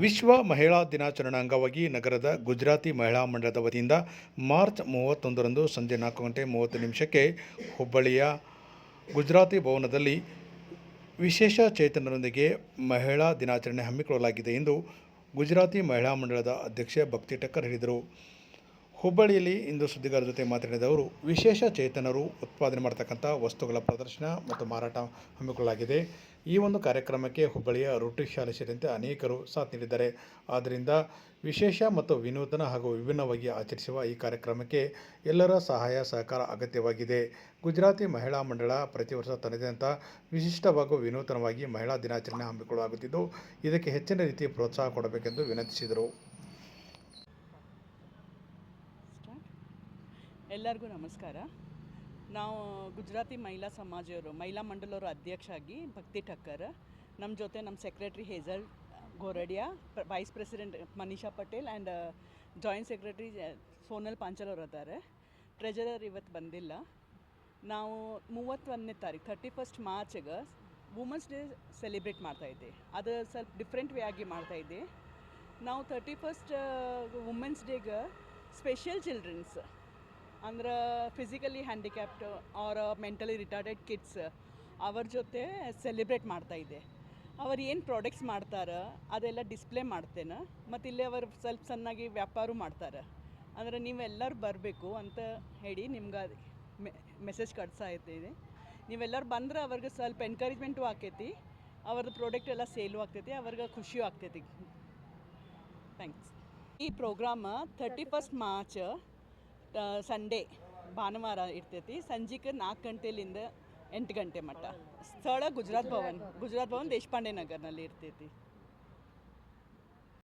ವಿಶ್ವ ಮಹಿಳಾ ದಿನಾಚರಣೆ ಅಂಗವಾಗಿ ನಗರದ ಗುಜರಾತಿ ಮಹಿಳಾ ಮಂಡಳದ ವತಿಯಿಂದ ಮಾರ್ಚ್ ಮೂವತ್ತೊಂದರಂದು ಸಂಜೆ ನಾಲ್ಕು ಗಂಟೆ ಮೂವತ್ತು ನಿಮಿಷಕ್ಕೆ ಹುಬ್ಬಳ್ಳಿಯ ಗುಜರಾತಿ ಭವನದಲ್ಲಿ ವಿಶೇಷ ಚೇತನರೊಂದಿಗೆ ಮಹಿಳಾ ದಿನಾಚರಣೆ ಹಮ್ಮಿಕೊಳ್ಳಲಾಗಿದೆ ಎಂದು ಗುಜರಾತಿ ಮಹಿಳಾ ಮಂಡಳದ ಅಧ್ಯಕ್ಷೆ ಭಕ್ತಿ ಟಕ್ಕರ್ ಹೇಳಿದರು. ಹುಬ್ಬಳ್ಳಿಯಲ್ಲಿ ಇಂದು ಸುದ್ದಿಗಾರರ ಜೊತೆ ಮಾತನಾಡಿದ ಅವರು, ವಿಶೇಷ ಚೇತನರು ಉತ್ಪಾದನೆ ಮಾಡತಕ್ಕಂಥ ವಸ್ತುಗಳ ಪ್ರದರ್ಶನ ಮತ್ತು ಮಾರಾಟ ಹಮ್ಮಿಕೊಳ್ಳಲಾಗಿದೆ. ಈ ಒಂದು ಕಾರ್ಯಕ್ರಮಕ್ಕೆ ಹುಬ್ಬಳ್ಳಿಯ ರೋಟರಿ ಶಾಲೆ ಸೇರಿದಂತೆ ಅನೇಕರು ಸಾಥ್ ನೀಡಿದ್ದಾರೆ. ಆದ್ದರಿಂದ ವಿಶೇಷ ಮತ್ತು ವಿನೂತನ ಹಾಗೂ ವಿಭಿನ್ನವಾಗಿ ಆಚರಿಸುವ ಈ ಕಾರ್ಯಕ್ರಮಕ್ಕೆ ಎಲ್ಲರ ಸಹಾಯ, ಸಹಕಾರ ಅಗತ್ಯವಾಗಿದೆ. ಗುಜರಾತಿ ಮಹಿಳಾ ಮಂಡಳ ಪ್ರತಿ ವರ್ಷ ತನ್ನದೇ ಅಂತ ವಿಶಿಷ್ಟ ಹಾಗೂ ವಿನೂತನವಾಗಿ ಮಹಿಳಾ ದಿನಾಚರಣೆ ಹಮ್ಮಿಕೊಳ್ಳಲಾಗುತ್ತಿದ್ದು, ಇದಕ್ಕೆ ಹೆಚ್ಚಿನ ರೀತಿ ಪ್ರೋತ್ಸಾಹ ಕೊಡಬೇಕೆಂದು ವಿನಂತಿಸಿದರು. ಎಲ್ಲರಿಗೂ ನಮಸ್ಕಾರ. ನಾವು ಗುಜರಾತಿ ಮಹಿಳಾ ಸಮಾಜವರು, ಮಹಿಳಾ ಮಂಡಲವರು ಅಧ್ಯಕ್ಷ ಆಗಿ ಭಕ್ತಿ ಠಕ್ಕರ್ ನಮ್ಮ ಜೊತೆ ನಮ್ಮ secretary Hazel Goradia vice president Manisha Patel and joint secretary Sonal Panchal ಅವರು ಇದ್ದಾರೆ. ಟ್ರೆಜರರ್ ಇವತ್ತು ಬಂದಿಲ್ಲ. ನಾವು ಮೂವತ್ತೊಂದನೇ ತಾರೀಕು ತರ್ಟಿ ಫಸ್ಟ್ ಮಾರ್ಚ್ಗೆ ವುಮೆನ್ಸ್ ಡೇ ಸೆಲಿಬ್ರೇಟ್ ಮಾಡ್ತಾಯಿದ್ದೆ ಅದು ಸ್ವಲ್ಪ ಡಿಫ್ರೆಂಟ್ ವೇ ಆಗಿ ಮಾಡ್ತಾಯಿದ್ದೆ ನಾವು ಥರ್ಟಿ ಫಸ್ಟ್ ವುಮೆನ್ಸ್ ಡೇಗೆ ಸ್ಪೆಷಲ್ ಚಿಲ್ಡ್ರನ್ಸ್ ಅಂದ್ರೆ physically handicapped or mentally retarded kids ಅವ್ರ ಜೊತೆ ಸೆಲೆಬ್ರೇಟ್ ಮಾಡ್ತಾ ಇದ್ದೆ. ಅವ್ರು ಏನು ಪ್ರಾಡಕ್ಟ್ಸ್ ಮಾಡ್ತಾರೆ ಅದೆಲ್ಲ ಡಿಸ್ಪ್ಲೇ ಮಾಡ್ತೇನೆ. ಮತ್ತು ಇಲ್ಲಿ ಅವರು ಸ್ವಲ್ಪ ಸಣ್ಣಾಗಿ ವ್ಯಾಪಾರ ಮಾಡ್ತಾರೆ. ಅಂದರೆ ನೀವೆಲ್ಲರೂ ಬರಬೇಕು ಅಂತ ಹೇಳಿ ನಿಮ್ಗೆ ಮೆಸೇಜ್ ಕಟ್ಸಾ ಇದ್ದೀನಿ. ನೀವೆಲ್ಲರೂ ಬಂದ್ರೆ ಅವ್ರಿಗೆ ಸ್ವಲ್ಪ ಎನ್ಕರೇಜ್ಮೆಂಟು ಆಕೈತಿ. ಅವ್ರದ್ದು ಪ್ರಾಡಕ್ಟ್ ಎಲ್ಲ ಸೇಲು ಆಗ್ತೈತಿ, ಅವ್ರಿಗೆ ಖುಷಿಯೂ ಆಗ್ತೈತಿ. ಥ್ಯಾಂಕ್ಸ್ ಈ programme thirty first March Sunday ಭಾನುವಾರ ಇರ್ತೈತಿ. ಸಂಜೆಗೆ ನಾಲ್ಕು ಗಂಟೆಲಿಂದ ಎಂಟು ಗಂಟೆ ಮಟ್ಟ. ಸ್ಥಳ ಗುಜರಾತ್ ಭವನ್. ಗುಜರಾತ್ ಭವನ್ ದೇಶಪಾಂಡೆ ನಗರ್ನಲ್ಲಿ ಇರ್ತೈತಿ.